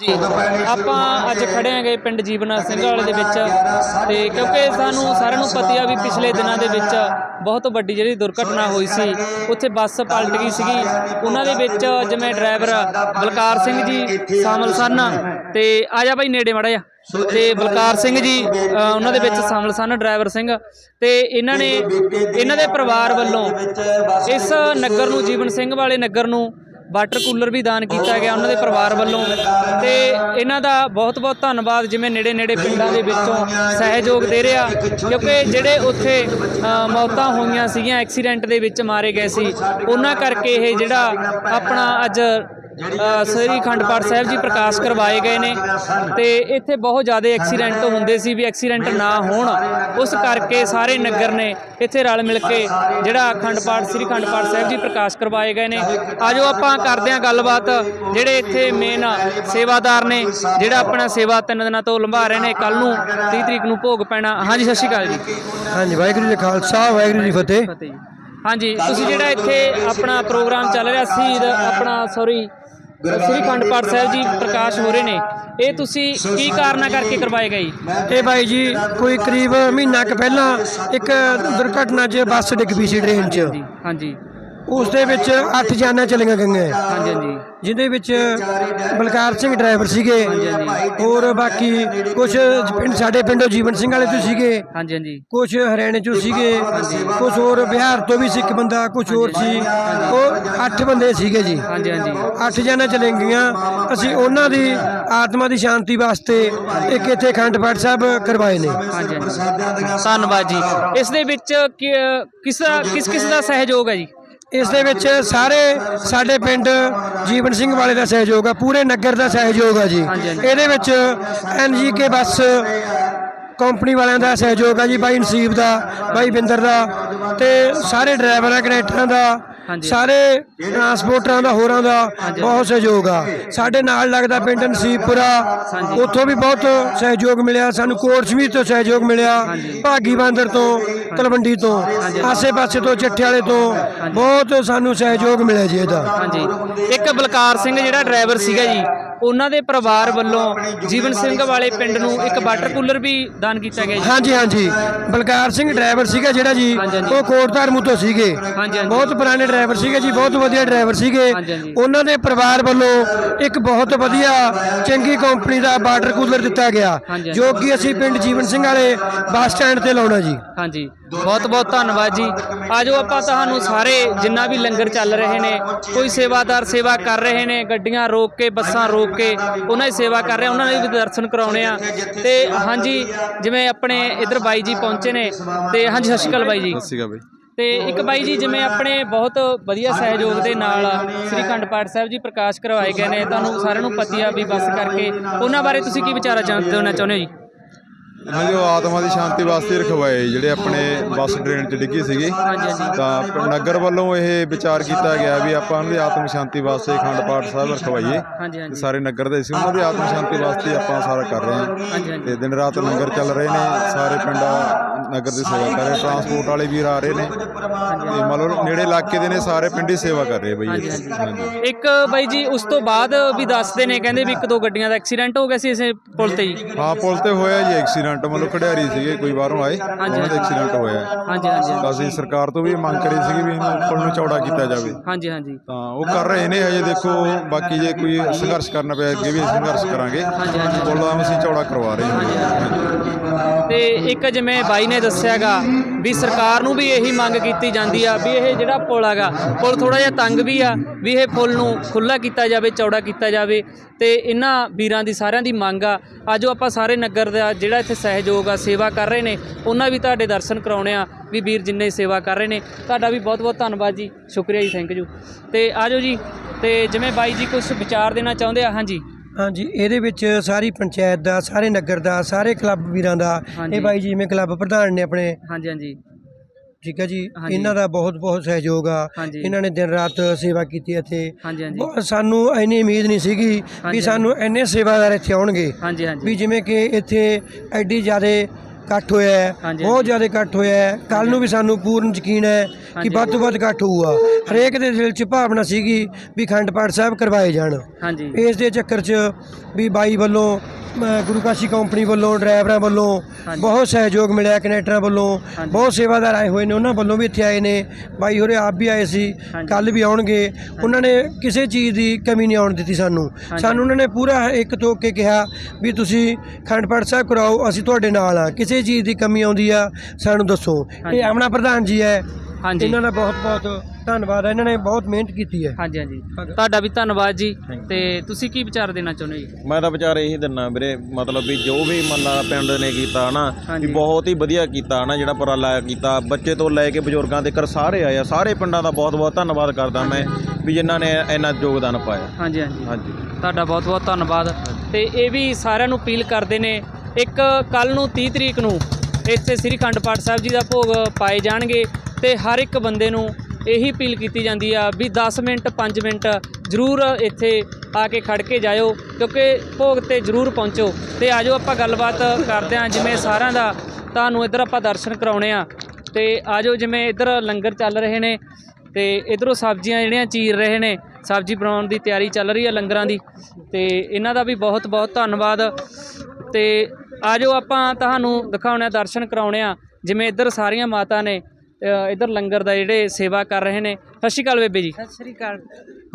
ਜੀ। ਆਪਾਂ ਅੱਜ ਖੜੇ ਆਂਗੇ ਪਿੰਡ ਜੀਵਨਾ ਸਿੰਘ ਵਾਲੇ ਦੇ ਵਿੱਚ ਤੇ ਕਿਉਂਕਿ ਸਾਨੂੰ ਸਾਰਿਆਂ ਨੂੰ ਪਤਾ ਆ ਵੀ ਪਿਛਲੇ ਦਿਨਾਂ ਦੇ ਵਿੱਚ ਬਹੁਤ ਵੱਡੀ ਜਿਹੜੀ ਦੁਰਘਟਨਾ ਹੋਈ ਸੀ, ਉੱਥੇ ਬੱਸ ਪਲਟ ਗਈ ਸੀਗੀ। ਉਹਨਾਂ ਦੇ ਵਿੱਚ ਜਿਵੇਂ ਡਰਾਈਵਰ ਬਲਕਾਰ ਸਿੰਘ ਜੀ ਸ਼ਾਮਲ ਸਨ ਤੇ ਆ ਜਾ ਬਾਈ ਨੇੜੇ ਮੜਾ ਜਾ ਤੇ ਬਲਕਾਰ ਸਿੰਘ ਜੀ ਉਹਨਾਂ ਦੇ ਵਿੱਚ ਸ਼ਾਮਲ ਸਨ ਡਰਾਈਵਰ ਸਿੰਘ ਤੇ ਇਹਨਾਂ ਨੇ, ਇਹਨਾਂ ਦੇ ਪਰਿਵਾਰ ਵੱਲੋਂ ਇਸ ਨਗਰ ਨੂੰ, ਜੀਵਨ ਸਿੰਘ ਵਾਲੇ ਨਗਰ ਨੂੰ ਵਾਟਰ ਕੂਲਰ ਵੀ ਦਾਨ ਕੀਤਾ ਗਿਆ ਉਹਨਾਂ ਦੇ ਪਰਿਵਾਰ ਵੱਲੋਂ। ਤੇ ਇਹਨਾਂ ਦਾ ਬਹੁਤ ਬਹੁਤ ਧੰਨਵਾਦ ਜਿਵੇਂ ਨੇੜੇ ਨੇੜੇ ਪਿੰਡਾਂ ਦੇ ਵਿੱਚੋਂ ਸਹਿਯੋਗ ਦੇ ਰਿਹਾ, ਕਿਉਂਕਿ ਜਿਹੜੇ ਉੱਥੇ ਮੌਤਾਂ ਹੋਈਆਂ ਸੀਗੀਆਂ, ਐਕਸੀਡੈਂਟ ਦੇ ਵਿੱਚ ਮਾਰੇ ਗਏ ਸੀ, ਉਹਨਾਂ ਕਰਕੇ ਇਹ ਜਿਹੜਾ ਆਪਣਾ ਅੱਜ ਸ੍ਰੀ ਅਖੰਡ ਪਾਠ ਸਾਹਿਬ ਜੀ ਪ੍ਰਕਾਸ਼ ਕਰਵਾਏ ਗਏ ਨੇ ਤੇ ਇੱਥੇ ਬਹੁਤ ਜ਼ਿਆਦਾ ਐਕਸੀਡੈਂਟ ਹੁੰਦੇ ਸੀ ਵੀ ਐਕਸੀਡੈਂਟ ਨਾ ਹੋਣ। ਉਸ ਕਰਕੇ ਸਾਰੇ ਨਗਰ ਨੇ ਇੱਥੇ ਰਲ ਮਿਲ ਕੇ ਜਿਹੜਾ ਅਖੰਡ ਪਾਠ ਸ੍ਰੀ ਅਖੰਡ ਪਾਠ ਸਾਹਿਬ ਜੀ ਪ੍ਰਕਾਸ਼ ਕਰਵਾਏ ਗਏ ਨੇ। ਆਜੋ ਆਪਾਂ ਕਰਦੇ ਹਾਂ ਗੱਲਬਾਤ। ਜਿਹੜੇ ਇੱਥੇ ਮੇਨ ਸੇਵਾਦਾਰ ਨੇ ਜਿਹੜਾ ਆਪਣਾ ਸੇਵਾ ਤਿੰਨ ਦਿਨਾਂ ਤੋਂ ਲੰਬਾ ਰਹੇ ਨੇ ਕੱਲ ਨੂੰ 30 ਤਰੀਕ ਨੂੰ ਭੋਗ ਪੈਣਾ। ਹਾਂਜੀ ਸਤਿ ਸ਼੍ਰੀ ਅਕਾਲ ਜੀ। ਹਾਂਜੀ ਵਾਹਿਗੁਰੂ ਜੀ ਖਾਲਸਾ ਵਾਹਿਗੁਰੂ ਜੀ ਫਤਿਹ। ਹਾਂਜੀ ਤੁਸੀਂ ਜਿਹੜਾ ਇੱਥੇ ਆਪਣਾ ਪ੍ਰੋਗਰਾਮ ਚੱਲ ਰਿਹਾ ਸ਼ਹੀਦ ਆਪਣਾ ਸੌਰੀ ਸ੍ਰੀ ਅਖੰਡ ਪਾਠ ਸਾਹਿਬ ਜੀ ਪ੍ਰਕਾਸ਼ ਹੋ ਰਹੇ ਨੇ। ਇਹ ਤੁਸੀਂ ਕੀ ਕਾਰਨਾ ਕਰਕੇ ਕਰਵਾਏ ਗਏ? ਇਹ ਬਾਈ ਜੀ ਕੋਈ ਕਰੀਬ ਮਹੀਨਾ ਕੁ ਪਹਿਲਾਂ ਇੱਕ ਦੁਰਘਟਨਾ 'ਚ ਬੱਸ ਡਿੱਗ ਪਈ ਸੀ ਟ੍ਰੇਨ 'ਚ। ਹਾਂਜੀ। ਉਸ ਦੇ ਵਿੱਚ 8 ਜਾਨਾਂ ਚਲੀਆਂ ਗਈਆਂ। ਹਾਂਜੀ ਹਾਂਜੀ। ਜਿਹਦੇ ਵਿੱਚ ਬਲਕਾਰ ਸਿੰਘ ਡਰਾਈਵਰ ਸੀਗੇ। ਹੋਰ ਬਾਕੀ ਕੁਝ ਪਿੰਡ ਸਾਡੇ ਪਿੰਡੋਂ ਜੀਵਨ ਸਿੰਘ ਵਾਲੇ ਤੋਂ ਸੀਗੇ। ਹਾਂਜੀ ਹਾਂਜੀ। ਕੁਝ ਹਰਿਆਣੇ ਚੋਂ ਸੀਗੇ ਕੁਝ ਹੋਰ ਬਿਹਾਰ ਤੋਂ ਵੀ ਸੀ ਇੱਕ ਬੰਦਾ ਕੁਝ ਹੋਰ ਸੀ। ਉਹ 8 ਬੰਦੇ ਸੀਗੇ ਜੀ। ਹਾਂਜੀ ਹਾਂਜੀ। ਅੱਠ ਜਣੇ ਚਲੇ ਗਈਆਂ। ਅਸੀਂ ਉਹਨਾਂ ਦੀ ਆਤਮਾ ਦੀ ਸ਼ਾਂਤੀ ਵਾਸਤੇ ਇੱਕ ਇੱਥੇ ਅਖੰਡ ਪਾਠ ਸਾਹਿਬ ਕਰਵਾਏ ਨੇ। ਹਾਂਜੀ ਹਾਂਜੀ। ਧੰਨਵਾਦ ਜੀ। ਇਸ ਦੇ ਵਿੱਚ ਕਿਸ ਕਿਸ ਦਾ ਸਹਿਯੋਗ ਹੈ ਜੀ? ਇਸ ਦੇ ਵਿੱਚ ਸਾਰੇ ਸਾਡੇ ਪਿੰਡ ਜੀਵਨ ਸਿੰਘ ਵਾਲੇ ਦਾ ਸਹਿਯੋਗ ਆ ਪੂਰੇ ਨਗਰ ਦਾ ਸਹਿਯੋਗ ਆ ਜੀ। ਇਹਦੇ ਵਿੱਚ ਐਨਜੀਕੇ ਬੱਸ ਕੰਪਨੀ ਵਾਲਿਆਂ ਦਾ ਸਹਿਯੋਗ ਆ ਜੀ ਬਾਈ ਨਸੀਬ ਦਾ ਬਾਈ ਬਿੰਦਰ ਦਾ ਤੇ ਸਾਰੇ ਡਰਾਈਵਰਾਂ ਕਨੈਕਟਰਾਂ ਦਾ। ਸਾਰੇ ਟਰਾਂਸਪੋਰਟਰਾਂ ਦਾ ਹੋਰਾਂ ਦਾ। ਬਹੁਤ ਸਹਿਯੋਗ ਆ ਸਾਡੇ ਨਾਲ ਲੱਗਦਾ ਪਿੰਡ ਨਸੀਬਪੁਰਾ ਹਾਂਜੀ। ਉੱਥੋਂ ਵੀ ਬਹੁਤ ਸਹਿਯੋਗ ਮਿਲਿਆ ਸਾਨੂੰ ਕੋਟਸ਼ਮੀਰ ਤੋਂ ਸਹਿਯੋਗ ਮਿਲਿਆ। ਭਾਗੀ ਬਾਂਦਰ ਤੋਂ ਤਲਵੰਡੀ ਤੋਂ। ਆਸੇ-ਪਾਸੇ ਤੋਂ ਚੱਠੇ ਵਾਲੇ ਤੋਂ ਬਹੁਤ ਸਾਨੂੰ ਸਹਿਯੋਗ ਮਿਲਿਆ ਜੀ ਇਹਦਾ ਹਾਂਜੀ ਇੱਕ ਬਲਕਾਰ ਸਿੰਘ ਜਿਹੜਾ ਡਰਾਈਵਰ ਸੀਗਾ ਜੀ ਉਹਨਾਂ ਦੇ ਪਰਿਵਾਰ ਵੱਲੋਂ ਜੀਵਨ ਸਿੰਘ ਵਾਲੇ ਪਿੰਡ ਨੂੰ ਇੱਕ ਵਾਟਰ ਕੂਲਰ ਵੀ ਦਾਨ ਕੀਤਾ ਗਿਆ ਜੀ ਹਾਂਜੀ ਹਾਂਜੀ ਬਲਕਾਰ ਸਿੰਘ ਡਰਾਈਵਰ ਸੀਗਾ ਜਿਹੜਾ ਜੀ। ਉਹ ਕੋਟਧਰਮੂ ਤੋਂ ਸੀਗੇ ਹਾਂਜੀ, ਹਾਂਜੀ। ਬਹੁਤ ਪੁਰਾਣੇ ਡਰਾਈਵਰ ਸੀਗੇ ਜੀ ਬਹੁਤ ਵਧੀਆ ਡਰਾਈਵਰ ਸੀਗੇ। ਉਹਨਾਂ ਦੇ ਪਰਿਵਾਰ ਵੱਲੋਂ ਇੱਕ ਬਹੁਤ ਵਧੀਆ ਚੰਗੀ ਕੰਪਨੀ ਦਾ ਵਾਟਰ ਕੂਲਰ ਦਿੱਤਾ ਗਿਆ। ਜੋ ਕਿ ਅਸੀਂ ਪਿੰਡ ਜੀਵਨ ਸਿੰਘ ਵਾਲੇ ਬੱਸ ਸਟੈਂਡ ਤੇ ਲਾਉਣਾ ਜੀ ਹਾਂਜੀ ਬਹੁਤ ਬਹੁਤ ਧੰਨਵਾਦ ਜੀ ਆਜੋ ਆਪਾਂ ਤੁਹਾਨੂੰ ਸਾਰੇ ਜਿੰਨਾ ਵੀ ਲੰਗਰ ਚੱਲ ਰਹੇ ਨੇ ਕੋਈ ਸੇਵਾਦਾਰ ਸੇਵਾ ਕਰ ਰਹੇ ਨੇ ਗੱਡੀਆਂ ਰੋਕ ਕੇ ਬੱਸਾਂ ਰੋਕ ਕੇ ਉਹਨਾਂ ਦੀ ਸੇਵਾ ਕਰ ਰਹੇ ਉਹਨਾਂ ਦੇ ਵੀ ਦਰਸ਼ਨ ਕਰਾਉਣੇ ਆ। ਤੇ ਹਾਂਜੀ ਜਿਵੇਂ ਆਪਣੇ ਇਧਰ ਬਾਈ ਜੀ ਪਹੁੰਚੇ ਨੇ ਤੇ ਹਾਂਜੀ ਸਤਿ ਸ਼੍ਰੀ ਅਕਾਲ ਬਾਈ ਜੀ। ਬਈ। ਤੇ ਇੱਕ ਬਾਈ ਜੀ ਜਿਵੇਂ ਆਪਣੇ ਬਹੁਤ ਵਧੀਆ ਸਹਿਯੋਗ ਦੇ ਨਾਲ ਸ੍ਰੀ ਅਖੰਡ ਪਾਠ ਸਾਹਿਬ ਜੀ ਪ੍ਰਕਾਸ਼ ਕਰਵਾਏ ਗਏ ਨੇ ਤੁਹਾਨੂੰ ਸਾਰਿਆਂ ਨੂੰ ਪਤੀ ਆ ਵੀ ਬੱਸ ਕਰਕੇ। ਉਹਨਾਂ ਬਾਰੇ ਤੁਸੀਂ ਕੀ ਵਿਚਾਰਾ ਜਾਣ ਦੇਣਾ ਚਾਹੁੰਦੇ ਹੋ ਜੀ? ਹਾਂਜੀ ਉਹ ਆਤਮਾ ਦੀ ਸ਼ਾਂਤੀ ਵਾਸਤੇ ਰਖਵਾਏ ਜਿਹੜੇ ਆਪਣੇ ਬੱਸ ਟ੍ਰੇਨ 'ਚ ਡਿੱਗੀ ਸੀਗੀ। ਤਾਂ ਨਗਰ ਵੱਲੋਂ ਇਹ ਵਿਚਾਰ ਕੀਤਾ ਗਿਆ ਵੀ ਆਪਾਂ ਉਹਨਾਂ ਦੀ ਆਤਮ ਸ਼ਾਂਤੀ ਵਾਸਤੇ ਅਖੰਡ ਪਾਠ ਸਾਹਿਬ ਰਖਵਾਈਏ। ਤੇ ਸਾਰੇ ਨਗਰ ਦੇ ਸੀ ਉਹਨਾਂ ਦੀ ਆਤਮ ਸ਼ਾਂਤੀ ਵਾਸਤੇ ਆਪਾਂ ਸਾਰਾ ਕਰ ਰਹੇ ਹਾਂ। ਤੇ ਦਿਨ ਰਾਤ ਲੰਗਰ ਚੱਲ ਰਹੇ ਨੇ ਸਾਰੇ ਪਿੰਡਾਂ ਨਗਰ ਦੀ ਸੇਵਾ ਕਰ ਰਹੇ ਟਰਾਂਸਪੋਰਟ ਵਾਲੇ ਵੀਰ ਆ ਰਹੇ ਨੇ। ਤੇ ਮਤਲਬ ਨੇੜੇ ਇਲਾਕੇ ਦੇ ਨੇ ਸਾਰੇ ਪਿੰਡ ਸੇਵਾ ਕਰ ਰਹੇ ਬਈ ਇੱਕ ਬਾਈ ਜੀ ਉਸ ਤੋਂ ਬਾਅਦ ਵੀ ਦੱਸਦੇ ਨੇ ਕਹਿੰਦੇ ਵੀ ਇੱਕ ਦੋ ਗੱਡੀਆਂ ਦਾ ਐਕਸੀਡੈਂਟ ਹੋ ਗਿਆ ਸੀ ਇਸੇ ਪੁਲ ਤੇ ਜੀ ਹਾਂ ਪੁਲ ਤੇ ਹੋਇਆ ਜੀ ਐਕਸੀਡੈਂਟ ਮਤਲਬ ਖਿਡਾਰੀ ਸੀਗੇ ਕੋਈ ਬਾਹਰੋਂ ਆਏ ਉਹਨਾਂ ਦਾ ਐਕਸੀਡੈਂਟ ਹੋਇਆ। ਹਾਂਜੀ ਹਾਂਜੀ ਤਾਂ ਅਸੀਂ ਸਰਕਾਰ ਤੋਂ ਵੀ ਮੰਗ ਕਰੀ ਸੀਗੀ ਵੀ ਇਹਨੂੰ ਪੁਲ ਨੂੰ ਚੌੜਾ ਕੀਤਾ ਜਾਵੇ। ਹਾਂਜੀ ਹਾਂਜੀ। ਤਾਂ ਉਹ ਕਰ ਰਹੇ ਨੇ ਹਜੇ ਦੇਖੋ ਬਾਕੀ ਜੇ ਕੋਈ ਸੰਘਰਸ਼ ਕਰਨਾ ਪਿਆ ਅੱਗੇ ਵੀ ਅਸੀਂ ਸੰਘਰਸ਼ ਕਰਾਂਗੇ। ਹਾਂਜੀ, ਹਾਂਜੀ। ਪੁਲ ਦਾ ਅਸੀਂ ਚੌੜਾ ਕਰਵਾ ਰਹੇ ਹਾਂ। ਤੇ ਇੱਕ ਜਿਵੇਂ ਬਾਈ ਨੇ ਦੱਸਿਆਗਾ ਵੀ ਸਰਕਾਰ ਨੂੰ ਵੀ ਇਹੀ ਮੰਗ ਕੀਤੀ ਜਾਂਦੀ ਆ ਵੀ ਇਹ ਜਿਹੜਾ ਪੁਲ ਹੈਗਾ, ਪੁਲ ਥੋੜਾ ਜਿਹਾ ਤੰਗ ਵੀ ਆ ਵੀ ਇਹ ਪੁਲ ਨੂੰ ਖੁੱਲਾ ਕੀਤਾ ਜਾਵੇ, ਚੌੜਾ ਕੀਤਾ ਜਾਵੇ ਤੇ ਇਹਨਾਂ ਵੀਰਾਂ ਦੀ ਸਾਰਿਆਂ ਦੀ ਮੰਗ ਆ। ਆਜੋ ਆਪਾਂ ਸਾਰੇ ਨਗਰ ਦਾ ਜਿਹੜਾ ਇੱਥੇ ਸਹਿਯੋਗ ਆ, ਸੇਵਾ ਕਰ ਰਹੇ ਨੇ, ਉਹਨਾਂ ਵੀ ਤੁਹਾਡੇ ਦਰਸ਼ਨ ਕਰਾਉਣੇ ਆ ਵੀ ਵੀਰ ਜਿੰਨੇ ਸੇਵਾ ਕਰ ਰਹੇ ਨੇ। ਤੁਹਾਡਾ ਵੀ ਬਹੁਤ ਬਹੁਤ ਧੰਨਵਾਦ ਜੀ, ਸ਼ੁਕਰੀਆ ਜੀ ਥੈਂਕ ਯੂ ਤੇ ਆਜੋ ਜੀ, ਤੇ ਜਿਵੇਂ ਬਾਈ ਜੀ ਕੁਝ ਵਿਚਾਰ ਦੇਣਾ ਚਾਹੁੰਦੇ ਆ, ਹਾਂਜੀ। ਹਾਂਜੀ ਇਹਦੇ ਵਿੱਚ ਸਾਰੀ ਪੰਚਾਇਤ ਦਾ ਸਾਰੇ ਨਗਰ ਦਾ ਸਾਰੇ ਕਲੱਬ ਵੀਰਾਂ ਦਾ ਹਾਂਜੀ। ਇਹ ਬਾਈ ਜੀ ਜਿਵੇਂ ਕਲੱਬ ਪ੍ਰਧਾਨ ਨੇ ਆਪਣੇ ਹਾਂਜੀ ਹਾਂਜੀ ਠੀਕ ਹੈ ਜੀ ਹਾਂਜੀ। ਇਹਨਾਂ ਦਾ ਬਹੁਤ ਬਹੁਤ ਸਹਿਯੋਗ ਆ ਹਾਂਜੀ। ਇਹਨਾਂ ਨੇ ਦਿਨ ਰਾਤ ਸੇਵਾ ਕੀਤੀ ਇੱਥੇ ਹਾਂਜੀ ਹਾਂਜੀ ਬਹੁਤ- ਸਾਨੂੰ ਇੰਨੀ ਉਮੀਦ ਨਹੀਂ ਸੀਗੀ ਹਾਂਜੀ। ਵੀ ਸਾਨੂੰ ਇੰਨੇ ਸੇਵਾਦਾਰ ਇੱਥੇ ਆਉਣਗੇ ਹਾਂਜੀ ਹਾਂਜੀ ਵੀ ਜਿਵੇਂ ਕਿ ਇੱਥੇ ਐਡੀ ਜ਼ਿਆਦੇ ਇਕੱਠ ਹੋਇਆ ਹੈ ਹਾਂਜੀ, ਬਹੁਤ ਜ਼ਿਆਦਾ ਇਕੱਠ ਹੋਇਆ ਹੈ। ਕੱਲ ਨੂੰ ਵੀ ਸਾਨੂੰ ਪੂਰਨ ਯਕੀਨ ਹੈ ਕਿ ਹਾਂਜੀ। ਵੱਧ ਤੋਂ ਵੱਧ ਇਕੱਠ ਹੋਊਗਾ। ਹਰੇਕ ਦੇ ਦਿਲ 'ਚ ਭਾਵਨਾ ਸੀਗੀ ਵੀ ਖੰਡ ਪਾਠ ਸਾਹਿਬ ਕਰਵਾਏ ਜਾਣ। ਹਾਂਜੀ। ਇਸ ਦੇ ਚੱਕਰ 'ਚ ਵੀ ਬਾਈ ਵੱਲੋਂ ਅ, ਗੁਰੂ ਕਾਸ਼ੀ ਕੰਪਨੀ ਵੱਲੋਂ ਡਰਾਈਵਰਾਂ ਵੱਲੋਂ ਹਾਂਜੀ। ਬਹੁਤ ਸਹਿਯੋਗ ਮਿਲਿਆ ਕਨੈਕਟਰਾਂ ਵੱਲੋਂ। ਹਾਂਜੀ। ਬਹੁਤ ਸੇਵਾਦਾਰ ਆਏ ਹੋਏ ਨੇ ਉਹਨਾਂ ਵੱਲੋਂ ਵੀ ਇੱਥੇ ਆਏ ਨੇ। ਬਾਈ ਹੋਰੇ ਆਪ ਵੀ ਆਏ ਸੀ। ਹਾਂਜੀ। ਕੱਲ ਵੀ ਆਉਣਗੇ। ਉਹਨਾਂ ਨੇ ਕਿਸੇ ਚੀਜ਼ ਦੀ ਕਮੀ ਨਹੀਂ ਆਉਣ ਦਿੱਤੀ ਸਾਨੂੰ। ਹਾਂਜੀ। ਸਾਨੂੰ ਉਹਨਾਂ ਨੇ ਪੂਰਾ ਇੱਕ ਤੋਕ ਕੇ ਕਿਹਾ ਵੀ ਤੁਸੀਂ ਖੰਡ ਪਾਠ ਸਾਹਿਬ ਕਰਾਓ ਅਸੀਂ ਤੁਹਾਡੇ ਨਾਲ ਆ ਕਿਸੇ ਚੀਜ਼ ਦੀ ਕਮੀ ਆਉਂਦੀ ਆ ਸਾਨੂੰ ਦੱਸੋ। ਇਹ ਆਪਣਾ ਪ੍ਰਧਾਨ ਜੀ ਹੈ। ਹਾਂਜੀ। ਇਹਨਾਂ ਦਾ ਬਹੁਤ ਬਹੁਤ ਧੰਨਵਾਦ ਹੈ। ਇਹਨਾਂ ਨੇ ਬਹੁਤ ਮਿਹਨਤ ਕੀਤੀ ਹੈ। ਹਾਂਜੀ ਹਾਂਜੀ। ਤੁਹਾਡਾ ਵੀ ਧੰਨਵਾਦ ਜੀ। ਤੇ ਤੁਸੀਂ ਕੀ ਵਿਚਾਰ ਦੇਣਾ ਚਾਹੁੰਦੇ ਜੀ? ਮੈਂ ਤਾਂ ਵਿਚਾਰ ਇਹੀ ਦਿੰਨਾ ਵੀਰੇ ਮਤਲਬ ਵੀ ਜੋ ਵੀ ਮੰਨਾ ਪਿੰਡ ਨੇ ਕੀਤਾ ਨਾ ਹਾਂਜੀ। ਵੀ ਬਹੁਤ ਹੀ ਵਧੀਆ ਕੀਤਾ ਨਾ ਜਿਹੜਾ ਉਪਰਾਲਾ ਕੀਤਾ। ਬੱਚੇ ਤੋਂ ਲੈ ਕੇ ਬਜ਼ੁਰਗਾਂ ਤੱਕ ਸਾਰੇ ਆਏ ਆ। ਸਾਰੇ ਪਿੰਡਾਂ ਦਾ ਬਹੁਤ ਬਹੁਤ ਧੰਨਵਾਦ ਕਰਦਾ ਮੈਂ ਵੀ ਜਿਨ੍ਹਾਂ ਨੇ ਇੰਨਾ ਯੋਗਦਾਨ ਪਾਇਆ। ਹਾਂਜੀ ਹਾਂਜੀ। ਹਾਂਜੀ। ਤੁਹਾਡਾ ਬਹੁਤ ਬਹੁਤ ਧੰਨਵਾਦ। ਤੇ ਇਹ ਵੀ ਸਾਰਿਆਂ ਨੂੰ ਅਪੀਲ ਕਰਦੇ ਨੇ ਇੱਕ ਕੱਲ ਨੂੰ 30 ਤਰੀਕ ਨੂੰ ਇੱਥੇ ਸ੍ਰੀ ਖੰਡ ਪਾਠ ਸਾਹਿਬ ਜੀ ਦਾ ਭੋਗ ਪਾਏ ਜਾਣਗੇ ਤੇ ਹਰ ਇੱਕ ਬੰਦੇ ਨੂੰ ਇਹੀ ਅਪੀਲ ਕੀਤੀ ਜਾਂਦੀ ਆ ਵੀ 10 ਮਿੰਟ 5 ਮਿੰਟ ਜ਼ਰੂਰ ਇੱਥੇ ਆ ਕੇ ਖੜ ਕੇ ਜਾਇਓ ਕਿਉਂਕਿ ਭੋਗ ਤੇ ਜ਼ਰੂਰ ਪਹੁੰਚੋ ਤੇ ਆਜੋ ਆਪਾਂ ਗੱਲਬਾਤ ਕਰਦੇ ਹਾਂ ਜਿਵੇਂ ਸਾਰਿਆਂ ਦਾ ਤੁਹਾਨੂੰ ਇੱਧਰ ਆਪਾਂ ਦਰਸ਼ਨ ਕਰਾਉਣੇ ਆ ਤੇ ਆਜੋ ਜਿਵੇਂ ਇੱਧਰ ਲੰਗਰ ਚੱਲ ਰਹੇ ਨੇ ਤੇ ਇਧਰੋਂ ਸਬਜ਼ੀਆਂ ਜਿਹੜੀਆਂ ਚੀਰ ਰਹੇ ਨੇ, ਸਬਜ਼ੀ ਬਣਾਉਣ ਦੀ ਤਿਆਰੀ ਚੱਲ ਰਹੀ ਹੈ ਲੰਗਰਾਂ ਦੀ ਤੇ ਇਹਨਾਂ ਦਾ ਵੀ ਬਹੁਤ ਬਹੁਤ ਧੰਨਵਾਦ ਤੇ ਆਜੋ ਆਪਾਂ ਤੁਹਾਨੂੰ ਦਿਖਾਉਣੇ ਦਰਸ਼ਨ ਕਰਾਉਣੇ ਆ। ਜਿਵੇਂ ਇੱਧਰ ਸਾਰੀਆਂ ਮਾਤਾ ਨੇ ਇੱਧਰ ਲੰਗਰ ਦਾ ਜਿਹੜੇ ਸੇਵਾ ਕਰ ਰਹੇ ਨੇ। ਸਤਿ ਸ਼੍ਰੀ ਅਕਾਲ ਬੇਬੇ ਜੀ। ਸਤਿ ਸ੍ਰੀ ਅਕਾਲ।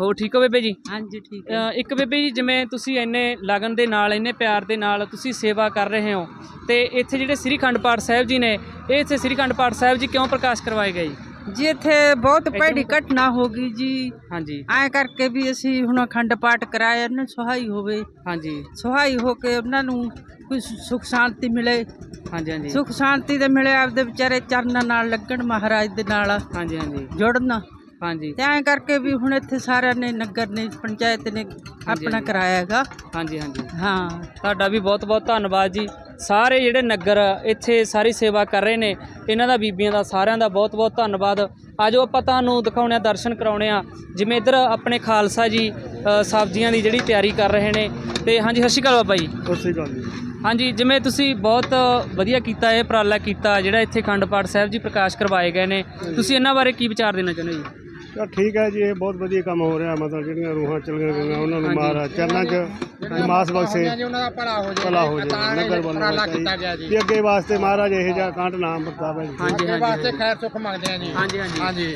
ਹੋ ਠੀਕ ਹੋ ਬੇਬੇ ਜੀ? ਹਾਂਜੀ ਠੀਕ ਹੈ। ਇੱਕ ਬੇਬੇ ਜੀ ਜਿਵੇਂ ਤੁਸੀਂ ਇੰਨੇ ਲਗਨ ਦੇ ਨਾਲ ਇੰਨੇ ਪਿਆਰ ਦੇ ਨਾਲ ਤੁਸੀਂ ਸੇਵਾ ਕਰ ਰਹੇ ਹੋ ਤੇ ਇੱਥੇ ਜਿਹੜੇ ਸ੍ਰੀ ਖੰਡ ਪਾਠ ਸਾਹਿਬ ਜੀ ਨੇ ਇਹ ਇੱਥੇ ਸ੍ਰੀ ਖੰਡ ਪਾਠ ਸਾਹਿਬ ਜੀ ਕਿਉਂ ਪ੍ਰਕਾਸ਼ ਕਰਵਾਏ ਗਏ ਜੀ? ਜੀ ਇੱਥੇ ਬਹੁਤ ਭੈੜੀ ਘਟਨਾ ਹੋ ਗਈ ਜੀ। ਹਾਂਜੀ। ਐਂ ਕਰਕੇ ਵੀ ਅਸੀਂ ਹੁਣ ਅਖੰਡ ਪਾਠ ਕਰਾਇਆ ਨਾ ਸੁਹਾਈ ਹੋਵੇ। ਹਾਂਜੀ। ਸੁਹਾਈ ਹੋ ਕੇ ਉਹਨਾਂ ਨੂੰ ਕੋਈ ਸੁਖ ਸ਼ਾਂਤੀ ਮਿਲੇ। ਹਾਂਜੀ ਹਾਂਜੀ। ਸੁਖ ਸ਼ਾਂਤੀ ਦੇ ਮਿਲੇ ਆਪਦੇ ਵਿਚਾਰੇ ਚਰਨਾਂ ਨਾਲ ਲੱਗਣ ਮਹਾਰਾਜ ਦੇ ਨਾਲ। ਹਾਂਜੀ ਹਾਂਜੀ। ਜੁੜਨ। ਹਾਂਜੀ। ਤੇ ਐਂ ਕਰਕੇ ਵੀ ਹੁਣ ਇੱਥੇ ਸਾਰਿਆਂ ਨੇ ਨਗਰ ਨੇ ਪੰਚਾਇਤ ਨੇ ਆਪਣਾ। ਕਰਾਇਆ ਹੈਗਾ ਹਾਂਜੀ ਹਾਂਜੀ। ਹਾਂ। ਤੁਹਾਡਾ ਵੀ ਬਹੁਤ ਬਹੁਤ ਧੰਨਵਾਦ ਜੀ। ਸਾਰੇ ਜਿਹੜੇ ਨਗਰ ਇੱਥੇ ਸਾਰੀ ਸੇਵਾ ਕਰ ਰਹੇ ਨੇ ਇਹਨਾਂ ਦਾ ਬੀਬੀਆਂ ਦਾ ਸਾਰਿਆਂ ਦਾ ਬਹੁਤ ਬਹੁਤ ਧੰਨਵਾਦ। ਆਜੋ ਆਪਾਂ ਤੁਹਾਨੂੰ ਦਿਖਾਉਣੇ ਆ ਦਰਸ਼ਨ ਕਰਾਉਣੇ ਆ ਜਿਵੇਂ ਇੱਧਰ ਆਪਣੇ ਖਾਲਸਾ ਜੀ ਅ, ਸਬਜ਼ੀਆਂ ਦੀ ਜਿਹੜੀ ਤਿਆਰੀ ਕਰ ਰਹੇ ਨੇ। ਤੇ ਹਾਂਜੀ ਸਤਿ ਸ਼੍ਰੀ ਅਕਾਲ ਬਾਬਾ ਜੀ। ਸਤਿ ਸ਼੍ਰੀ ਅਕਾਲ ਜੀ। ਹਾਂਜੀ ਜਿਵੇਂ ਤੁਸੀਂ ਬਹੁਤ ਵਧੀਆ ਕੀਤਾ ਇਹ ਉਪਰਾਲਾ ਕੀਤਾ ਜਿਹੜਾ ਇੱਥੇ ਖੰਡ ਪਾਠ ਸਾਹਿਬ ਜੀ ਪ੍ਰਕਾਸ਼ ਕਰਵਾਏ ਗਏ ਨੇ। ਤੁਸੀਂ ਇਹਨਾਂ ਬਾਰੇ ਕੀ ਵਿਚਾਰ ਦੇਣਾ ਚਾਹੁੰਦੇ ਹੋ ਜੀ? ਤਾਂ ਠੀਕ ਹੈ ਜੀ ਇਹ ਬਹੁਤ ਵਧੀਆ ਕੰਮ ਹੋ ਰਿਹਾ ਮਤਲਬ ਜਿਹੜੀਆਂ ਰੂਹਾਂ ਚਲੀਆਂ ਗਈਆਂ ਉਹਨਾਂ ਨੂੰ। ਮਹਾਰਾਜ ਚਰਨਾਂ 'ਚ ਮਾਸ ਬਖਸ਼ੇ। ਉਹਨਾਂ ਦਾ ਭਲਾ ਹੋ ਜਾਏ ਭਲਾ ਹੋ ਜਾਏ ਨਗਰ ਵੱਲੋਂ ਕੀਤਾ ਗਿਆ ਜੀ। ਅੱਗੇ ਵਾਸਤੇ ਮਹਾਰਾਜ ਇਹ ਜਿਹਾ ਕਾਂਟ ਨਾਮ ਵਰਤਾਵੇ ਜੀ। ਹਾਂਜੀ ਹਾਂਜੀ ਵਾਸਤੇ ਖੈਰ ਸੁੱਖ ਮੰਗਦੇ ਆ ਜੀ। ਹਾਂਜੀ ਹਾਂਜੀ। ਹਾਂਜੀ।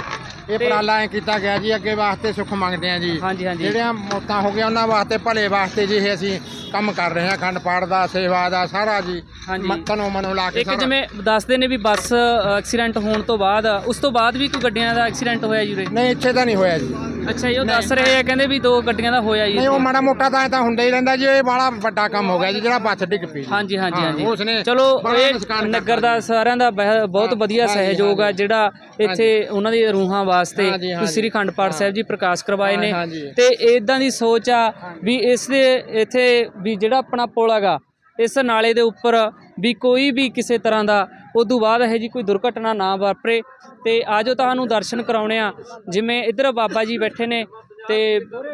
ਇਹ ਉਪਰਾਲਾ ਐ ਕੀਤਾ ਗਿਆ ਜੀ ਅੱਗੇ ਵਾਸਤੇ ਸੁੱਖ ਮੰਗਦੇ ਆ ਜੀ। ਜਿਹੜੀਆਂ ਮੌਤਾਂ ਹੋ ਗਈਆਂ ਉਹਨਾਂ ਵਾਸਤੇ ਭਲੇ ਵਾਸਤੇ ਜੀ ਇਹ ਅਸੀਂ ਕੰਮ ਕਰ ਰਹੇ ਹਾਂ ਅਖੰਡ ਪਾਠ ਦਾ ਸੇਵਾ ਦਾ ਸਾਰਾ ਜੀ ਹਾਂਜੀ। ਮਨੋਂ ਲਾ ਕੇ ਇੱਕ ਸਾਰਾ। ਜਿਵੇਂ ਦੱਸਦੇ ਨੇ ਵੀ ਬੱਸ ਐਕਸੀਡੈਂਟ ਹੋਣ ਤੋਂ ਬਾਅਦ ਉਸ ਤੋਂ ਬਾਅਦ ਵੀ ਕੋਈ ਗੱਡੀਆਂ ਦਾ ਐਕਸੀਡੈਂਟ ਹੋਇਆ ਜੀ ਉਰੇ? ਨਹੀਂ ਇੱਥੇ ਤਾਂ ਨਹੀਂ ਹੋਇਆ ਜੀ। ਅੱਛਾ ਜੀ ਉਹ ਦੱਸ ਰਹੇ ਆ ਕਹਿੰਦੇ ਵੀ ਦੋ ਗੱਡੀਆਂ ਦਾ ਹੋਇਆ ਜੀ ਨਹੀਂ ਉਹ ਮਾੜਾ ਮੋਟਾ ਤਾਂ ਤਾਂ ਹੁੰਦਾ ਹੀ ਰਹਿੰਦਾ ਜੀ ਇਹ ਬੜਾ ਵੱਡਾ ਕੰਮ ਹੋ ਗਿਆ ਜੀ ਜਿਹੜਾ ਬੱਸ ਡਿੱਗ ਪਈ। ਹਾਂਜੀ ਹਾਂਜੀ ਹਾਂ, ਹਾਂਜੀ। ਉਸਨੇ ਚਲੋ ਬੜਾ ਇਹ ਨੁਕਸਾਨ ਨਗਰ ਦਾ ਸਾਰਿਆਂ ਦਾ ਬਹਿ- ਬਹੁਤ ਵਧੀਆ ਹਾਂਜੀ, ਸਹਿਯੋਗ ਆ ਜਿਹੜਾ ਇੱਥੇ ਉਹਨਾਂ ਦੀ ਰੂਹਾਂ ਵਾਸਤੇ ਹਾਂਜੀ, ਤੁਸੀਂ ਹਾਂਜੀ। ਸ੍ਰੀ ਖੰਡ ਪਾਠ ਸਾਹਿਬ ਜੀ ਪ੍ਰਕਾਸ਼ ਕਰਵਾਏ ਨੇ। ਹਾਂਜੀ। ਤੇ ਇਦਾਂ ਦੀ ਸੋਚ ਆ ਵੀ ਇਸ ਦੇ ਇੱਥੇ ਵੀ ਜਿਹੜਾ ਆਪਣਾ ਪੁਲ ਹੈਗਾ ਇਸ ਨਾਲੇ ਦੇ ਉੱਪਰ ਵੀ ਕੋਈ ਵੀ ਕਿਸੇ ਤਰ੍ਹਾਂ ਦਾ ਉਦੋਂ ਬਾਅਦ ਇਹ ਜੀ ਕੋਈ ਦੁਰਘਟਨਾ ਨਾ ਵਾਪਰੇ। ਤੇ ਆਜੋ ਤੁਹਾਨੂੰ ਦਰਸ਼ਨ ਕਰਾਉਣੇ ਆ ਜਿਵੇਂ ਇੱਧਰ ਬਾਬਾ ਜੀ ਬੈਠੇ ਨੇ ਤੇ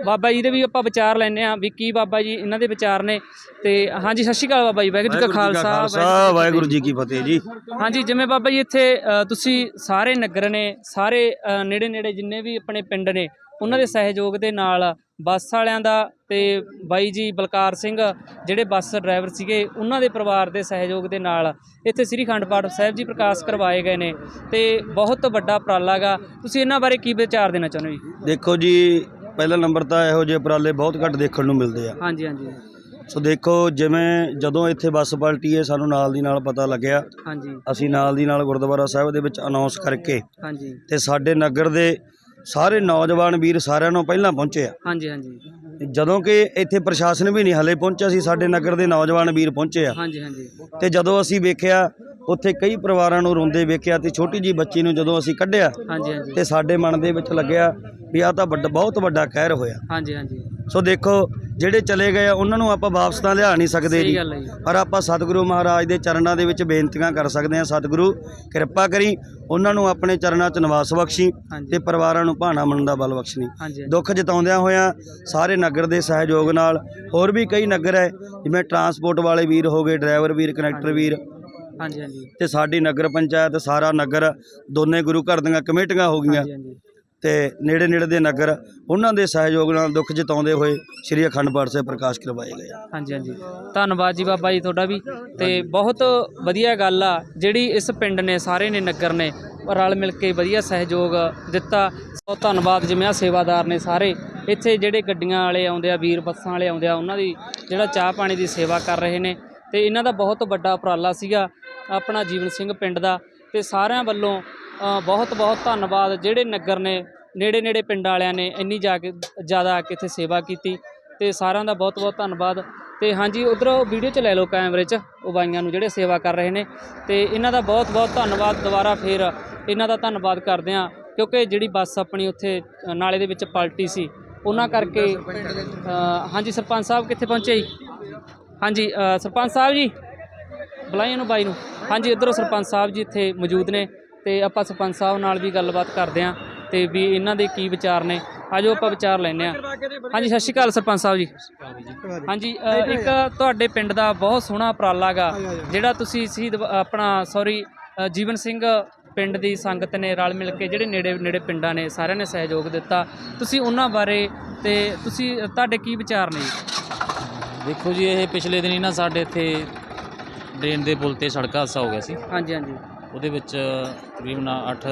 ਬਾਬਾ ਜੀ ਦੇ ਵੀ ਆਪਾਂ ਵਿਚਾਰ ਲੈਣੇ ਆ ਵੀ ਕੀ ਬਾਬਾ ਜੀ ਇਹਨਾਂ ਦੇ ਵਿਚਾਰ ਨੇ। ਤੇ ਹਾਂਜੀ ਸਤਿ ਸ਼੍ਰੀ ਅਕਾਲ ਬਾਬਾ ਜੀ ਵਾਹਿਗੁਰੂ ਜੀ ਕਾ ਖਾਲਸਾ ਵਾਹਿਗੁਰੂ ਜੀ ਕੀ ਫਤਿਹ। ਜੀ। ਹਾਂਜੀ ਜਿਵੇਂ ਬਾਬਾ ਜੀ ਇੱਥੇ ਤੁਸੀਂ ਸਾਰੇ ਨਗਰ ਨੇ ਸਾਰੇ ਨੇੜੇ ਨੇੜੇ ਜਿੰਨੇ ਵੀ ਆਪਣੇ ਪਿੰਡ ਨੇ ਉਹਨਾਂ ਦੇ ਸਹਿਯੋਗ ਦੇ ਨਾਲ ਬੱਸ ਵਾਲਿਆਂ ਦਾ ਤੇ ਬਾਈ ਜੀ ਬਲਕਾਰ ਸਿੰਘ ਜਿਹੜੇ ਬੱਸ ਡਰਾਈਵਰ ਸੀਗੇ ਉਹਨਾਂ ਦੇ ਪਰਿਵਾਰ ਦੇ ਸਹਿਯੋਗ ਦੇ ਨਾਲ ਇੱਥੇ ਸ੍ਰੀ ਖੰਡ ਪਾਠ ਸਾਹਿਬ ਜੀ ਪ੍ਰਕਾਸ਼ ਕਰਵਾਏ ਗਏ ਨੇ ਤੇ ਬਹੁਤ ਵੱਡਾ ਉਪਰਾਲਾ ਗਾ। ਤੁਸੀਂ ਇਹਨਾਂ ਬਾਰੇ ਕੀ ਵਿਚਾਰ ਦੇਣਾ ਚਾਹੁੰਦੇ ਹੋ ਜੀ? ਦੇਖੋ ਜੀ ਪਹਿਲਾ ਨੰਬਰ ਤਾਂ ਇਹੋ ਜਿਹੇ ਉਪਰਾਲੇ ਬਹੁਤ ਘੱਟ ਦੇਖਣ ਨੂੰ ਮਿਲਦੇ ਆ। ਹਾਂਜੀ ਹਾਂਜੀ। ਸੋ ਦੇਖੋ ਜਿਵੇਂ ਜਦੋਂ ਇੱਥੇ ਬੱਸ ਪਲਟੀ ਹੈ ਸਾਨੂੰ ਨਾਲ ਦੀ ਨਾਲ ਪਤਾ ਲੱਗਿਆ। ਹਾਂਜੀ। ਅਸੀਂ ਨਾਲ ਦੀ ਨਾਲ ਗੁਰਦੁਆਰਾ ਸਾਹਿਬ ਦੇ ਵਿੱਚ ਅਨਾਉਂਸ ਕਰਕੇ ਹਾਂਜੀ। ਤੇ ਸਾਡੇ ਨਗਰ ਦੇ ਸਾਰੇ ਨੌਜਵਾਨ ਵੀਰ ਸਾਰਿਆਂ ਨੂੰ ਪਹਿਲਾਂ ਪਹੁੰਚੇ ਆ। ਹਾਂਜੀ ਹਾਂਜੀ। ਜਦੋਂ ਕਿ ਇੱਥੇ ਪ੍ਰਸ਼ਾਸਨ ਵੀ ਨਹੀਂ ਹਲੇ ਪਹੁੰਚਿਆ ਸੀ ਸਾਡੇ ਨਗਰ ਦੇ ਨੌਜਵਾਨ ਵੀਰ ਪਹੁੰਚੇ ਆ। ਹਾਂਜੀ ਹਾਂਜੀ। ਤੇ ਜਦੋਂ ਅਸੀਂ ਵੇਖਿਆ ਉੱਥੇ ਕਈ ਪਰਿਵਾਰਾਂ ਨੂੰ ਰੋਂਦੇ ਵੇਖਿਆ ਤੇ ਛੋਟੀ ਜੀ ਬੱਚੀ ਨੂੰ ਜਦੋਂ ਅਸੀਂ ਕੱਢਿਆ ਹਾਂਜੀ ਹਾਂਜੀ। ਤੇ ਸਾਡੇ ਮਨ ਦੇ ਵਿੱਚ ਲੱਗਿਆ ਵੀ ਆ ਤਾਂ ਵੱਡਾ ਬਹੁਤ ਵੱਡਾ ਕਹਿਰ ਹੋਇਆ। ਹਾਂਜੀ ਹਾਂਜੀ। ਸੋ ਦੇਖੋ ਜਿਹੜੇ ਚਲੇ ਗਏ ਆ ਉਹਨਾਂ ਨੂੰ ਆਪਾਂ ਵਾਪਸ ਤਾਂ ਲਿਆ ਨਹੀਂ ਸਕਦੇ ਸਹੀ ਜੀ। ਗੱਲ ਹੈ ਜੀ। ਪਰ ਆਪਾਂ ਸਤਿਗੁਰੂ ਮਹਾਰਾਜ ਦੇ ਚਰਨਾਂ ਦੇ ਵਿੱਚ ਬੇਨਤੀਆਂ ਕਰ ਸਕਦੇ ਹਾਂ। ਸਤਿਗੁਰੂ ਕਿਰਪਾ ਕਰੀ ਉਹਨਾਂ ਨੂੰ ਆਪਣੇ ਚਰਨਾਂ 'ਚ ਨਿਵਾਸ ਬਖਸ਼ੀ ਹਾਂਜੀ। ਤੇ ਪਰਿਵਾਰਾਂ ਨੂੰ ਭਾਣਾ ਮੰਨਣ ਦਾ ਬਲ ਬਖਸ਼ਣੀ। ਹਾਂਜੀ ਦੁੱਖ ਜਤਾਉਂਦਿਆਂ ਹੋਇਆਂ ਸਾਰੇ ਨਗਰ ਦੇ ਸਹਿਯੋਗ ਨਾਲ ਹੋਰ ਵੀ ਕਈ ਨਗਰ ਹੈ। ਜਿਵੇਂ ਟਰਾਂਸਪੋਰਟ ਵਾਲੇ ਵੀਰ ਹੋ ਗਏ ਡਰਾਈਵਰ ਵੀਰ ਕਨੈਕਟਰ ਵੀਰ ਹਾਂਜੀ ਹਾਂਜੀ। ਤੇ ਸਾਡੀ ਨਗਰ ਪੰਚਾਇਤ ਸਾਰਾ ਨਗਰ ਦੋਨੇ ਗੁਰੂ ਘਰ ਦੀਆਂ ਕਮੇਟੀਆਂ ਹੋ ਗਈਆਂ। ਤੇ ਨੇੜੇ ਨੇੜੇ ਦੇ ਨਗਰ ਉਹਨਾਂ ਦੇ ਸਹਿਯੋਗ ਨਾਲ ਦੁੱਖ ਜਤਾਉਂਦੇ ਹੋਏ ਸ੍ਰੀ ਅਖੰਡ ਪਾਠ ਸਾਹਿਬ ਪ੍ਰਕਾਸ਼ ਕਰਵਾਏ ਗਏ ਹਾਂਜੀ ਹਾਂਜੀ। ਧੰਨਵਾਦ ਜੀ ਬਾਬਾ ਜੀ ਤੁਹਾਡਾ ਵੀ। ਤੇ ਬਹੁਤ ਵਧੀਆ ਗੱਲ ਆ ਜਿਹੜੀ ਇਸ ਪਿੰਡ ਨੇ ਸਾਰੇ ਨੇ ਨਗਰ ਨੇ ਰਲ ਮਿਲ ਕੇ ਵਧੀਆ ਸਹਿਯੋਗ ਦਿੱਤਾ। ਸੋ ਧੰਨਵਾਦ ਜਿਵੇਂ ਆ ਸੇਵਾਦਾਰ ਨੇ ਸਾਰੇ। ਇੱਥੇ ਜਿਹੜੇ ਗੱਡੀਆਂ ਵਾਲੇ ਆਉਂਦੇ ਆ ਵੀਰ ਬੱਸਾਂ ਵਾਲੇ ਆਉਂਦੇ ਆ ਉਹਨਾਂ ਦੀ ਜਿਹੜਾ ਚਾਹ ਪਾਣੀ ਦੀ ਸੇਵਾ ਕਰ ਰਹੇ ਨੇ। ਤੇ ਇਹਨਾਂ ਦਾ ਬਹੁਤ ਵੱਡਾ ਉਪਰਾਲਾ ਸੀਗਾ ਆਪਣਾ ਜੀਵਨ ਸਿੰਘ ਪਿੰਡ ਦਾ ਤੇ ਸਾਰਿਆਂ ਵੱਲੋਂ ਬਹੁਤ ਬਹੁਤ ਧੰਨਵਾਦ ਜਿਹੜੇ ਨਗਰ ਨੇ ਨੇੜੇ ਨੇੜੇ ਪਿੰਡਾਂ ਵਾਲਿਆਂ ਨੇ ਇੰਨੀ ਜਾ ਕੇ ਜ਼ਿਆਦਾ ਆ ਕੇ ਇੱਥੇ ਸੇਵਾ ਕੀਤੀ ਤੇ ਸਾਰਿਆਂ ਦਾ ਬਹੁਤ ਬਹੁਤ ਧੰਨਵਾਦ ਤੇ ਹਾਂਜੀ ਉਧਰ ਵੀਡੀਓ 'ਚ ਲੈ ਲਓ ਕੈਮਰੇ 'ਚ ਉਹ ਬਾਈਆਂ ਨੂੰ ਜਿਹੜੇ ਸੇਵਾ ਕਰ ਰਹੇ ਨੇ ਤੇ ਇਹਨਾਂ ਦਾ ਬਹੁਤ ਬਹੁਤ ਧੰਨਵਾਦ ਦੁਬਾਰਾ ਫੇਰ ਇਹਨਾਂ ਦਾ ਧੰਨਵਾਦ ਕਰਦੇ ਹਾਂ ਕਿਉਂਕਿ ਜਿਹੜੀ ਬੱਸ ਆਪਣੀ ਉੱਥੇ ਨਾਲੇ ਦੇ ਵਿੱਚ ਪਲਟੀ ਸੀ ਉਹਨਾਂ ਕਰਕੇ ਹਾਂਜੀ ਸਰਪੰਚ ਸਾਹਿਬ ਕਿੱਥੇ ਪਹੁੰਚੇ ਜੀ? ਹਾਂਜੀ ਸਰਪੰਚ ਸਾਹਿਬ ਜੀ। ਬੁਲਾਈਆਂ ਨੂੰ ਬਾਈ ਨੂੰ। ਹਾਂਜੀ, ਇੱਧਰੋਂ ਸਰਪੰਚ ਸਾਹਿਬ ਜੀ ਇੱਥੇ ਮੌਜੂਦ ਨੇ ਤੇ ਆਪਾਂ ਸਰਪੰਚ ਸਾਹਿਬ ਨਾਲ ਵੀ ਗੱਲਬਾਤ ਕਰਦੇ ਹਾਂ ਤੇ ਵੀ ਇਹਨਾਂ ਦੇ ਕੀ ਵਿਚਾਰ ਨੇ। ਆਜੋ ਆਪਾਂ ਵਿਚਾਰ ਲੈਂਦੇ ਹਾਂ ਹਾਂਜੀ, ਸਤਿ ਸ਼੍ਰੀ ਅਕਾਲ ਸਰਪੰਚ ਸਾਹਿਬ ਜੀ। ਹਾਂਜੀ ਇੱਕ ਤੁਹਾਡੇ ਪਿੰਡ ਦਾ ਬਹੁਤ ਸੋਹਣਾ ਉਪਰਾਲਾ ਗਾ, ਜਿਹੜਾ ਤੁਸੀਂ ਸ਼ਹੀਦ ਆਪਣਾ ਸੌਰੀ ਜੀਵਨ ਸਿੰਘ ਪਿੰਡ ਦੀ ਸੰਗਤ ਨੇ ਰਲ ਮਿਲ ਕੇ ਜਿਹੜੇ ਨੇੜੇ ਨੇੜੇ ਪਿੰਡਾਂ ਨੇ ਸਾਰਿਆਂ ਨੇ ਸਹਿਯੋਗ ਦਿੱਤਾ। ਤੁਸੀਂ ਉਹਨਾਂ ਬਾਰੇ ਤੇ ਤੁਸੀਂ, ਤੁਹਾਡੇ ਕੀ ਵਿਚਾਰ ਨੇ ਦੇਖੋ ਜੀ ਇਹ ਪਿਛਲੇ ਦਿਨੀ ਨਾ ਸਾਡੇ ਇੱਥੇ ਡਰੇਨ ਦੇ ਪੁਲ ਤੇ ਸੜਕ ਹਾਦਸਾ ਹੋ ਗਿਆ ਸੀ। ਹਾਂਜੀ ਹਾਂਜੀ। ਉਹਦੇ ਵਿੱਚ ਤਕਰੀਬਨ 8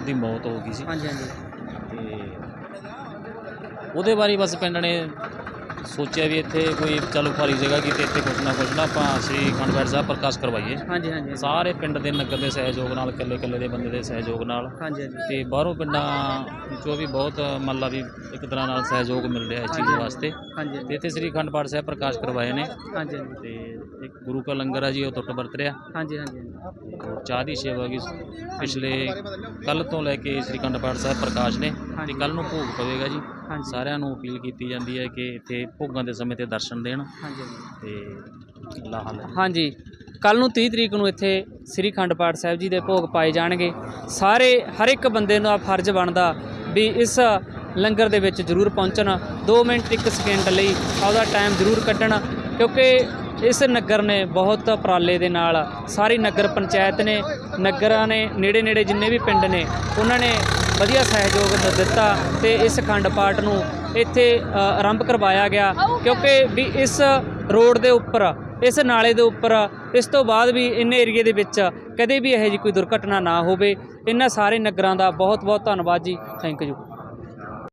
ਦੀ ਮੌਤ ਹੋ ਗਈ ਸੀ। ਹਾਂਜੀ ਹਾਂਜੀ। ਤੇ ਉਹਦੇ ਬਾਰੇ ਬਸ ਪਿੰਡ ਨੇ ਸੋਚਿਆ ਵੀ ਇੱਥੇ ਕੋਈ ਚਲੋ ਭਾਰੀ ਜਗ੍ਹਾ ਕੀਤੀ ਇੱਥੇ ਕੁਛ ਨਾ ਕੁਛ ਨਾ ਆਪਾਂ ਸ੍ਰੀ ਅਖੰਡ ਪਾਠ ਸਾਹਿਬ ਪ੍ਰਕਾਸ਼ ਕਰਵਾਈਏ। ਹਾਂਜੀ ਹਾਂਜੀ। ਸਾਰੇ ਪਿੰਡ ਦੇ ਨਗਰ ਦੇ ਸਹਿਯੋਗ ਨਾਲ ਇਕੱਲੇ ਇਕੱਲੇ ਦੇ ਬੰਦੇ ਦੇ ਸਹਿਯੋਗ ਨਾਲ ਹਾਂਜੀ ਹਾਂਜੀ। ਤੇ ਬਾਹਰੋਂ ਪਿੰਡਾਂ ਵਿੱਚੋਂ ਵੀ ਬਹੁਤ ਮੰਨ ਲਾ ਵੀ ਇੱਕ ਤਰ੍ਹਾਂ ਨਾਲ ਸਹਿਯੋਗ ਮਿਲ ਰਿਹਾ ਇਸ ਚੀਜ਼ ਵਾਸਤੇ। ਹਾਂਜੀ। ਤੇ ਇੱਥੇ ਸ੍ਰੀ ਅਖੰਡ ਪਾਠ ਸਾਹਿਬ ਪ੍ਰਕਾਸ਼ ਕਰਵਾਏ ਨੇ। ਹਾਂਜੀ ਹਾਂਜੀ। ਤੇ ਇੱਕ ਗੁਰੂ ਕਾ ਲੰਗਰ ਆ ਜੀ ਉਹ ਟੁੱਟ ਵਰਤ ਰਿਹਾ। ਹਾਂਜੀ ਹਾਂਜੀ ਤੇ ਚਾਹ ਦੀ ਸੇਵਾ ਕੀ ਪਿਛਲੇ ਕੱਲ ਤੋਂ ਲੈ ਕੇ ਸ੍ਰੀ ਅਖੰਡ ਪਾਠ ਸਾਹਿਬ ਪ੍ਰਕਾਸ਼ ਨੇ। ਤੇ ਕੱਲ ਨੂੰ ਭੋਗ ਪਵੇਗਾ ਜੀ। ਹਾਂਜੀ। ਸਾਰਿਆਂ ਨੂੰ ਅਪੀਲ ਕੀਤੀ ਜਾਂਦੀ ਹੈ ਕਿ ਇੱਥੇ ਭੋਗਾਂ ਦੇ ਸਮੇਂ ਤੇ ਦਰਸ਼ਨ ਦੇਣ। ਹਾਂਜੀ ਤੇ ਲਾਹਾ ਲੈਣ ਹਾਂਜੀ। ਕੱਲ ਨੂੰ 30 ਤਰੀਕ ਨੂੰ ਇੱਥੇ ਸ੍ਰੀ ਅਖੰਡ ਪਾਠ ਸਾਹਿਬ ਜੀ ਦੇ ਭੋਗ ਪਾਏ ਜਾਣਗੇ। ਸਾਰੇ ਹਰ ਇੱਕ ਬੰਦੇ ਨੂੰ ਆ ਫਰਜ਼ ਬਣਦਾ ਵੀ ਇਸ ਲੰਗਰ ਦੇ ਵਿੱਚ ਜ਼ਰੂਰ ਪਹੁੰਚਣ। 2 ਮਿੰਟ 1 ਸਕਿੰਟ ਲਈ ਆਪਦਾ ਟਾਈਮ ਜ਼ਰੂਰ ਕੱਢਣ। ਕਿਉਂਕਿ ਇਸ ਨਗਰ ਨੇ ਬਹੁਤ ਉਪਰਾਲੇ ਦੇ ਨਾਲ ਸਾਰੀ ਨਗਰ ਪੰਚਾਇਤ ਨੇ ਨਗਰਾਂ ਨੇ ਨੇੜੇ ਨੇੜੇ ਜਿੰਨੇ ਵੀ ਪਿੰਡ ਨੇ ਉਹਨਾਂ ਨੇ ਵਧੀਆ ਸਹਿਯੋਗ ਦਿੱਤਾ ਤੇ ਇਸ ਅਖੰਡ ਪਾਠ ਨੂੰ ਇੱਥੇ ਆਰੰਭ ਕਰਵਾਇਆ ਗਿਆ। ਕਿਉਂਕਿ ਵੀ ਇਸ ਰੋਡ ਦੇ ਉੱਪਰ, ਇਸ ਨਾਲੇ ਦੇ ਉੱਪਰ, ਇਸ ਤੋਂ ਬਾਅਦ ਵੀ ਇਨ ਏਰੀਏ ਦੇ ਵਿੱਚ ਕਦੇ ਵੀ ਇਹੋ ਜਿਹੀ ਕੋਈ ਦੁਰਘਟਨਾ ਨਾ ਹੋਵੇ। ਇਹਨਾਂ ਸਾਰੇ ਨਗਰਾਂ ਦਾ ਬਹੁਤ ਬਹੁਤ ਧੰਨਵਾਦ ਜੀ। Thank you